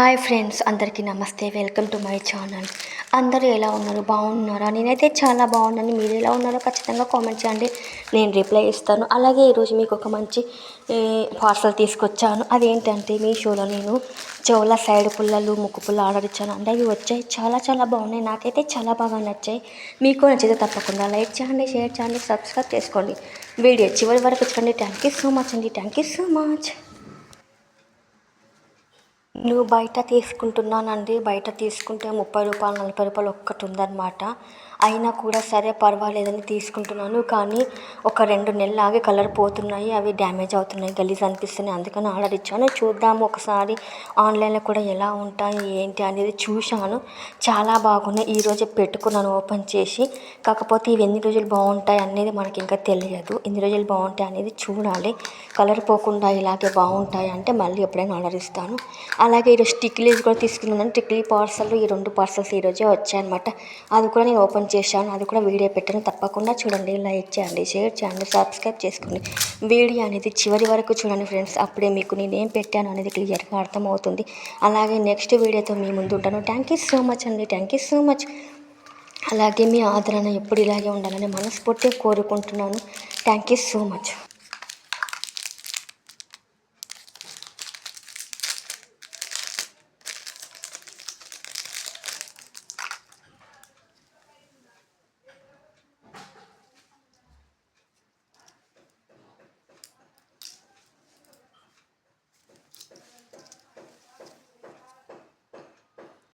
Hi friends అందరికీ నమస్తే. Welcome to my channel అందరూ ఎలా ఉన్నారు? బాగున్నారా? నేనైతే చాలా బాగున్నాను. మీరు ఎలా ఉన్నారో ఖచ్చితంగా కామెంట్ చేయండి. నేను రిప్లై ఇస్తాను. అలాగే ఈరోజు మీకు ఒక మంచి పార్సల్ తీసుకొచ్చాను. అదేంటంటే మీషోలో నేను చెవుల సైడ్ పుల్లలు ముక్కు పుల్ల ఆర్డర్ ఇచ్చాను. అంటే అవి వచ్చాయి. చాలా చాలా బాగున్నాయి. నాకైతే చాలా బాగా నచ్చాయి. మీకు నచ్చితే తప్పకుండా లైక్ చేయండి షేర్ చేయండి సబ్స్క్రైబ్ చేసుకోండి. వీడియో చివరి వరకు చూడండి. థ్యాంక్ యూ సో మచ్ అండి. థ్యాంక్ యూ సో మచ్ నువ్వు బయట తీసుకుంటున్నానండి. బయట తీసుకుంటే ముప్పై రూపాయలు నలభై రూపాయలు ఒక్కటి ఉందన్నమాట అయినా కూడా సరే పర్వాలేదని తీసుకుంటున్నాను. కానీ ఒక రెండు నెలలు ఆగి కలర్ పోతున్నాయి. అవి డ్యామేజ్ అవుతున్నాయి. గలీజ్ అనిపిస్తున్నాయి. అందుకని ఆర్డర్ ఇచ్చాను. చూద్దాము ఒకసారి ఆన్లైన్లో కూడా ఎలా ఉంటాయి ఏంటి అనేది చూశాను. చాలా బాగున్నాయి. ఈరోజు పెట్టుకున్నాను ఓపెన్ చేసి. కాకపోతే ఇవి ఎన్ని రోజులు బాగుంటాయి అనేది మనకి ఇంకా తెలియదు. ఎన్ని రోజులు బాగుంటాయి అనేది చూడాలి. కలర్ పోకుండా ఇలాగే బాగుంటాయి అంటే మళ్ళీ ఎప్పుడైనా ఆర్డర్ ఇస్తాను. అలాగే ఈరోజు టిక్లీస్ కూడా తీసుకున్నాను. టిక్లీ పార్సల్ ఈ రెండు పార్సల్స్ ఈరోజే వచ్చాయన్నమాట. అది కూడా నేను ఓపెన్ చేశాను. అది కూడా వీడియో పెట్టాను. తప్పకుండా చూడండి. లైక్ చేయండి షేర్ చేయండి సబ్స్క్రైబ్ చేసుకోండి. వీడియో అనేది చివరి వరకు చూడండి ఫ్రెండ్స్. అప్పుడే మీకు నేను ఏం పెట్టాను అనేది క్లియర్గా అర్థమవుతుంది. అలాగే నెక్స్ట్ వీడియోతో మీ ముందు ఉంటాను. థ్యాంక్ యూ సో మచ్ అండి. Thank you so much. అలాగే మీ ఆదరణ ఎప్పుడు ఇలాగే ఉండాలని మనస్ఫూర్తిగా కోరుకుంటున్నాను. Thank you so much.